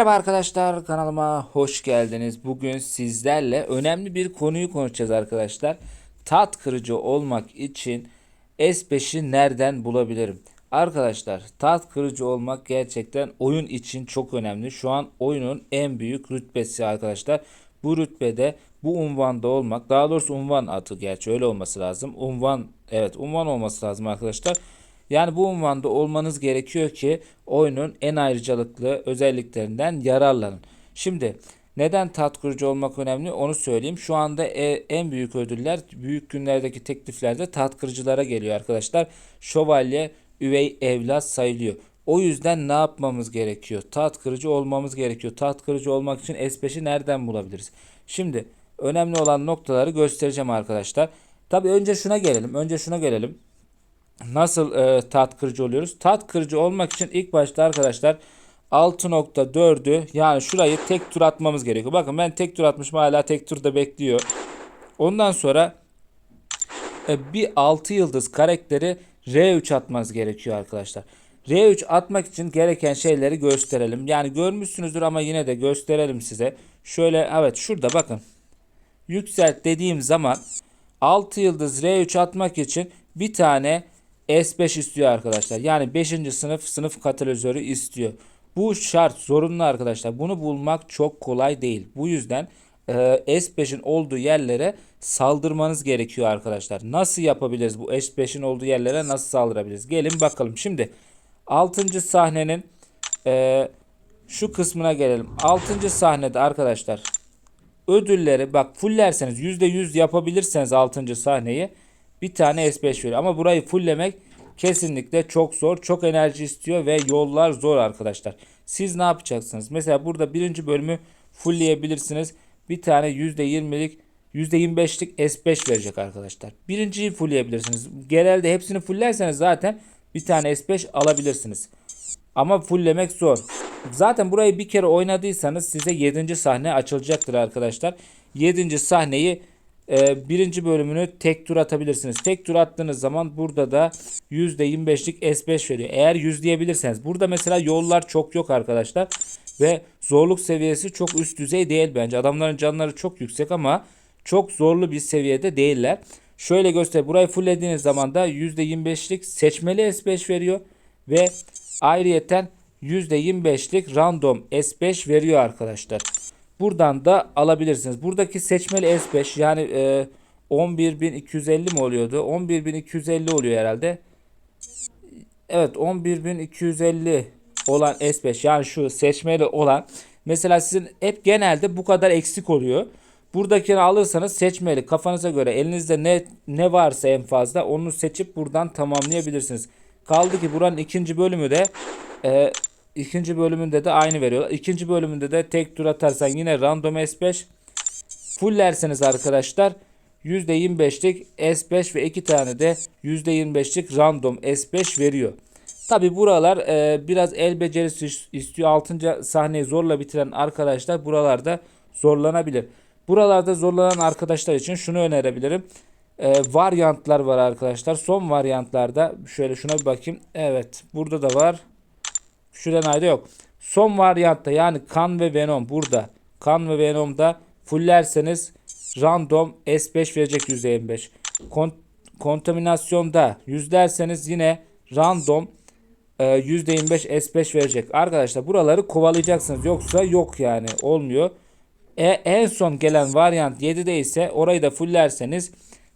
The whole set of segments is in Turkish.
Merhaba arkadaşlar kanalıma hoş geldiniz. Bugün sizlerle önemli bir konuyu konuşacağız arkadaşlar. Tat kırıcı olmak için S5'i nereden bulabilirim? Arkadaşlar tat kırıcı olmak gerçekten oyun için çok önemli. Şu an oyunun en büyük rütbesi arkadaşlar. Bu rütbede bu unvanda olmak daha doğrusu unvan adı gerçi öyle olması lazım. Unvan evet unvan olması lazım arkadaşlar. Yani bu unvanda olmanız gerekiyor ki oyunun en ayrıcalıklı özelliklerinden yararlanın. Şimdi neden tat kurucu olmak önemli onu söyleyeyim. Şu anda e- en büyük ödüller büyük günlerdeki tekliflerde tat kırıcılara geliyor arkadaşlar. Şövalye üvey evlat sayılıyor. O yüzden ne yapmamız gerekiyor? Tat kırıcı olmamız gerekiyor. Tat kırıcı olmak için S5'i nereden bulabiliriz? Şimdi önemli olan noktaları göstereceğim arkadaşlar. Tabii önce şuna gelelim. Önce şuna gelelim nasıl e, tat kırıcı oluyoruz? Tat kırıcı olmak için ilk başta arkadaşlar 6.4'ü yani şurayı tek tur atmamız gerekiyor. Bakın ben tek tur atmışım hala tek turda bekliyor. Ondan sonra e, bir 6 yıldız karakteri R3 atmanız gerekiyor arkadaşlar. R3 atmak için gereken şeyleri gösterelim. Yani görmüşsünüzdür ama yine de gösterelim size. Şöyle evet şurada bakın. Yükselt dediğim zaman 6 yıldız R3 atmak için bir tane S5 istiyor arkadaşlar. Yani 5. sınıf sınıf katalizörü istiyor. Bu şart zorunlu arkadaşlar. Bunu bulmak çok kolay değil. Bu yüzden e, S5'in olduğu yerlere saldırmanız gerekiyor arkadaşlar. Nasıl yapabiliriz bu S5'in olduğu yerlere nasıl saldırabiliriz? Gelin bakalım. Şimdi 6. sahnenin e, şu kısmına gelelim. 6. sahnede arkadaşlar ödülleri bak fullerseniz %100 yapabilirseniz 6. sahneyi bir tane S5 veriyor. Ama burayı fulllemek kesinlikle çok zor. Çok enerji istiyor ve yollar zor arkadaşlar. Siz ne yapacaksınız? Mesela burada birinci bölümü fullleyebilirsiniz. Bir tane %20'lik %25'lik S5 verecek arkadaşlar. Birinciyi fullleyebilirsiniz. Genelde hepsini fulllerseniz zaten bir tane S5 alabilirsiniz. Ama fulllemek zor. Zaten burayı bir kere oynadıysanız size 7. sahne açılacaktır arkadaşlar. 7. sahneyi e, birinci bölümünü tek tur atabilirsiniz. Tek tur attığınız zaman burada da %25'lik S5 veriyor. Eğer yüzleyebilirseniz. Burada mesela yollar çok yok arkadaşlar. Ve zorluk seviyesi çok üst düzey değil bence. Adamların canları çok yüksek ama çok zorlu bir seviyede değiller. Şöyle göster. Burayı fulllediğiniz zaman da %25'lik seçmeli S5 veriyor. Ve ayrıyeten %25'lik random S5 veriyor arkadaşlar. Buradan da alabilirsiniz. Buradaki seçmeli S5 yani e, 11.250 mi oluyordu? 11.250 oluyor herhalde. Evet 11.250 olan S5 yani şu seçmeli olan mesela sizin hep genelde bu kadar eksik oluyor. Buradakini alırsanız seçmeli kafanıza göre elinizde ne ne varsa en fazla onu seçip buradan tamamlayabilirsiniz. Kaldı ki buranın ikinci bölümü de e, ikinci bölümünde de aynı veriyorlar. İkinci bölümünde de tek tur atarsan yine random S5 fullerseniz arkadaşlar %25'lik S5 ve iki tane de %25'lik random S5 veriyor. Tabi buralar e, biraz el becerisi istiyor. 6. sahneyi zorla bitiren arkadaşlar buralarda zorlanabilir. Buralarda zorlanan arkadaşlar için şunu önerebilirim. E, varyantlar var arkadaşlar. Son varyantlarda şöyle şuna bir bakayım. Evet burada da var. Şuradan ayrı yok. Son varyantta yani kan ve venom burada. Kan ve venomda fullerseniz random S5 verecek %25. Kont kontaminasyonda yüzlerseniz yine random e, %25 S5 verecek. Arkadaşlar buraları kovalayacaksınız. Yoksa yok yani olmuyor. E, en son gelen varyant 7'de ise orayı da fullerseniz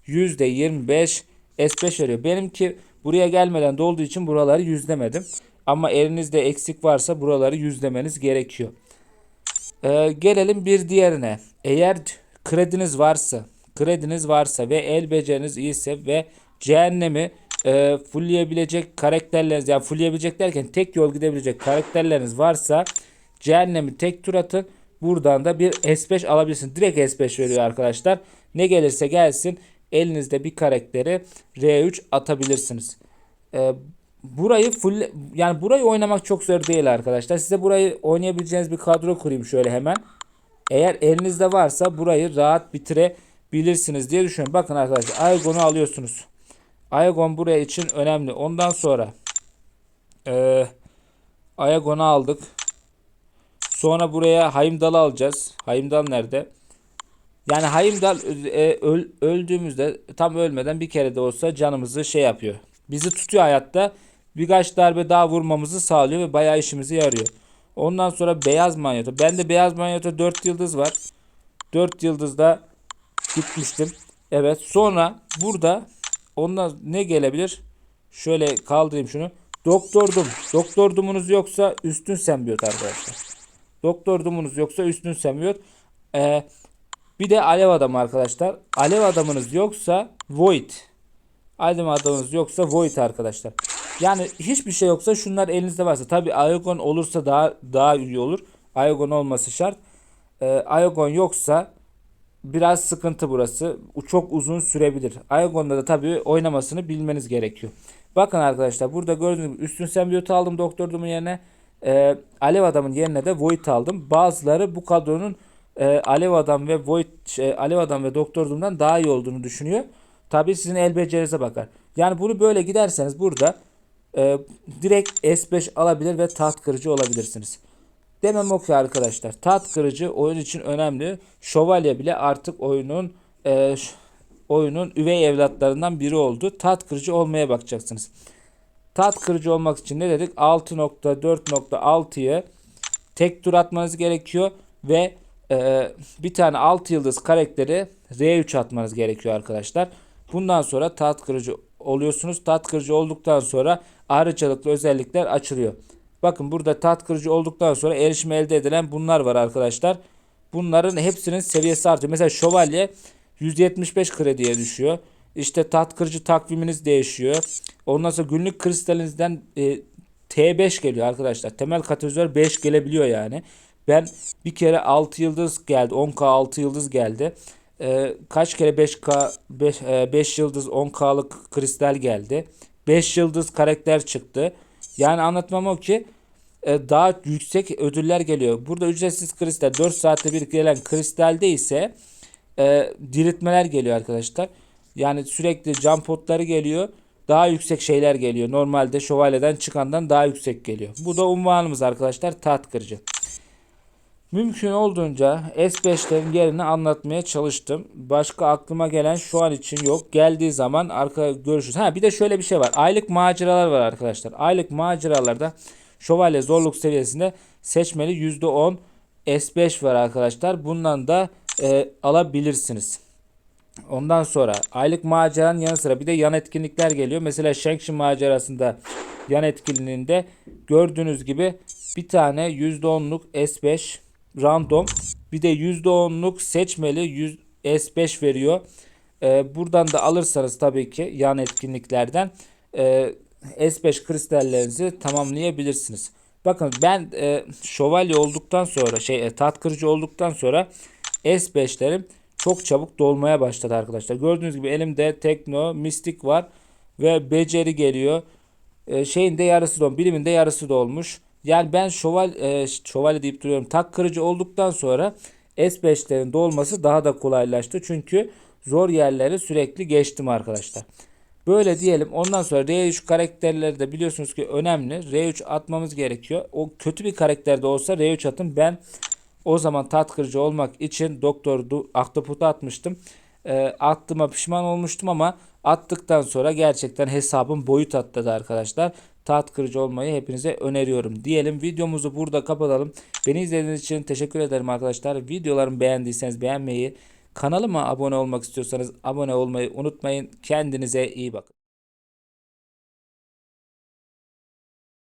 %25 S5 veriyor. Benimki buraya gelmeden dolduğu için buraları yüzlemedim. Ama elinizde eksik varsa buraları yüzlemeniz gerekiyor. Ee, gelelim bir diğerine. Eğer krediniz varsa, krediniz varsa ve el beceriniz iyiyse ve cehennemi e, fullleyebilecek karakterleriniz yani fullleyebilecek derken tek yol gidebilecek karakterleriniz varsa cehennemi tek tur atın. Buradan da bir S5 alabilirsin. Direkt S5 veriyor arkadaşlar. Ne gelirse gelsin elinizde bir karakteri R3 atabilirsiniz. Ee, burayı full yani burayı oynamak çok zor değil arkadaşlar. Size burayı oynayabileceğiniz bir kadro kurayım şöyle hemen. Eğer elinizde varsa burayı rahat bitirebilirsiniz diye düşünüyorum. Bakın arkadaşlar Aegon'u alıyorsunuz. Aegon buraya için önemli. Ondan sonra e, Aegon'u aldık. Sonra buraya Hayımdal'ı alacağız. Hayımdal nerede? Yani Hayımdal e, öl- öldüğümüzde tam ölmeden bir kere de olsa canımızı şey yapıyor. Bizi tutuyor hayatta. Birkaç darbe daha vurmamızı sağlıyor ve bayağı işimize yarıyor. Ondan sonra beyaz manyeto. Bende beyaz manyeto 4 yıldız var. 4 yıldızda gitmiştim. Evet. Sonra burada ondan ne gelebilir? Şöyle kaldırayım şunu. Doktor Doom. Doktor Doom'unuz yoksa üstün sembiyot arkadaşlar. Doktor Doom'unuz yoksa üstün sembiyot. Ee, bir de alev adamı arkadaşlar. Alev adamınız yoksa Void. Alev adamınız yoksa Void arkadaşlar. Yani hiçbir şey yoksa şunlar elinizde varsa. Tabi Aegon olursa daha daha iyi olur. Aegon olması şart. Ee, Aegon yoksa biraz sıkıntı burası. Çok uzun sürebilir. Aegon'da da tabii oynamasını bilmeniz gerekiyor. Bakın arkadaşlar burada gördüğünüz gibi üstün sembiyotu aldım Doktor Doom'un yerine. Ee, Alev adamın yerine de Void aldım. Bazıları bu kadronun e, Alev adam ve Void şey, Alev adam ve Doktor Doom'dan daha iyi olduğunu düşünüyor. Tabii sizin el becerinize bakar. Yani bunu böyle giderseniz burada e, direkt S5 alabilir ve taht kırıcı olabilirsiniz. Demem o ki arkadaşlar. Tat kırıcı oyun için önemli. Şövalye bile artık oyunun e, oyunun üvey evlatlarından biri oldu. Tat kırıcı olmaya bakacaksınız. Tat kırıcı olmak için ne dedik? 6.4.6'yı tek tur atmanız gerekiyor ve e, bir tane 6 yıldız karakteri R3 atmanız gerekiyor arkadaşlar. Bundan sonra tat kırıcı oluyorsunuz. Tat kırıcı olduktan sonra ayrıcalıklı özellikler açılıyor. Bakın burada tat kırıcı olduktan sonra erişim elde edilen bunlar var arkadaşlar. Bunların hepsinin seviyesi artıyor. Mesela şövalye 175 krediye düşüyor. İşte tat kırıcı takviminiz değişiyor. Ondan sonra günlük kristalinizden e, T5 geliyor arkadaşlar. Temel katalizör 5 gelebiliyor yani. Ben bir kere 6 yıldız geldi. 10K 6 yıldız geldi. Ee, kaç kere 5K 5, 5 yıldız 10K'lık kristal geldi. 5 yıldız karakter çıktı. Yani anlatmam o ki e, daha yüksek ödüller geliyor. Burada ücretsiz kristal 4 saatte bir gelen kristalde ise e, diriltmeler geliyor arkadaşlar. Yani sürekli cam potları geliyor. Daha yüksek şeyler geliyor. Normalde şövalyeden çıkandan daha yüksek geliyor. Bu da unvanımız arkadaşlar tat kırıcı. Mümkün olduğunca S5'lerin yerini anlatmaya çalıştım. Başka aklıma gelen şu an için yok. Geldiği zaman arka görüşürüz. Ha bir de şöyle bir şey var. Aylık maceralar var arkadaşlar. Aylık maceralarda şövalye zorluk seviyesinde seçmeli %10 S5 var arkadaşlar. Bundan da e, alabilirsiniz. Ondan sonra aylık maceranın yanı sıra bir de yan etkinlikler geliyor. Mesela Shang-Chi macerasında yan etkinliğinde gördüğünüz gibi bir tane %10'luk S5 random bir de %10'luk seçmeli 100 S5 veriyor. Ee, buradan da alırsanız tabii ki yan etkinliklerden e, S5 kristallerinizi tamamlayabilirsiniz. Bakın ben e, şövalye olduktan sonra şey e, tat kırıcı olduktan sonra S5'lerim çok çabuk dolmaya başladı arkadaşlar. Gördüğünüz gibi elimde Tekno, Mistik var ve Beceri geliyor. E, şeyin de yarısı dolmuş. Bilimin de yarısı dolmuş. Yani ben şöval, e, şövalye deyip duruyorum. Tak kırıcı olduktan sonra S5'lerin dolması daha da kolaylaştı. Çünkü zor yerleri sürekli geçtim arkadaşlar. Böyle diyelim. Ondan sonra R3 karakterleri de biliyorsunuz ki önemli. R3 atmamız gerekiyor. O kötü bir karakter de olsa R3 atın. Ben o zaman tat kırıcı olmak için Doktor Ahtapot'u atmıştım. E, attığıma pişman olmuştum ama attıktan sonra gerçekten hesabım boyut atladı arkadaşlar. Tat kırıcı olmayı hepinize öneriyorum. Diyelim videomuzu burada kapatalım. Beni izlediğiniz için teşekkür ederim arkadaşlar. Videolarımı beğendiyseniz beğenmeyi, kanalıma abone olmak istiyorsanız abone olmayı unutmayın. Kendinize iyi bakın.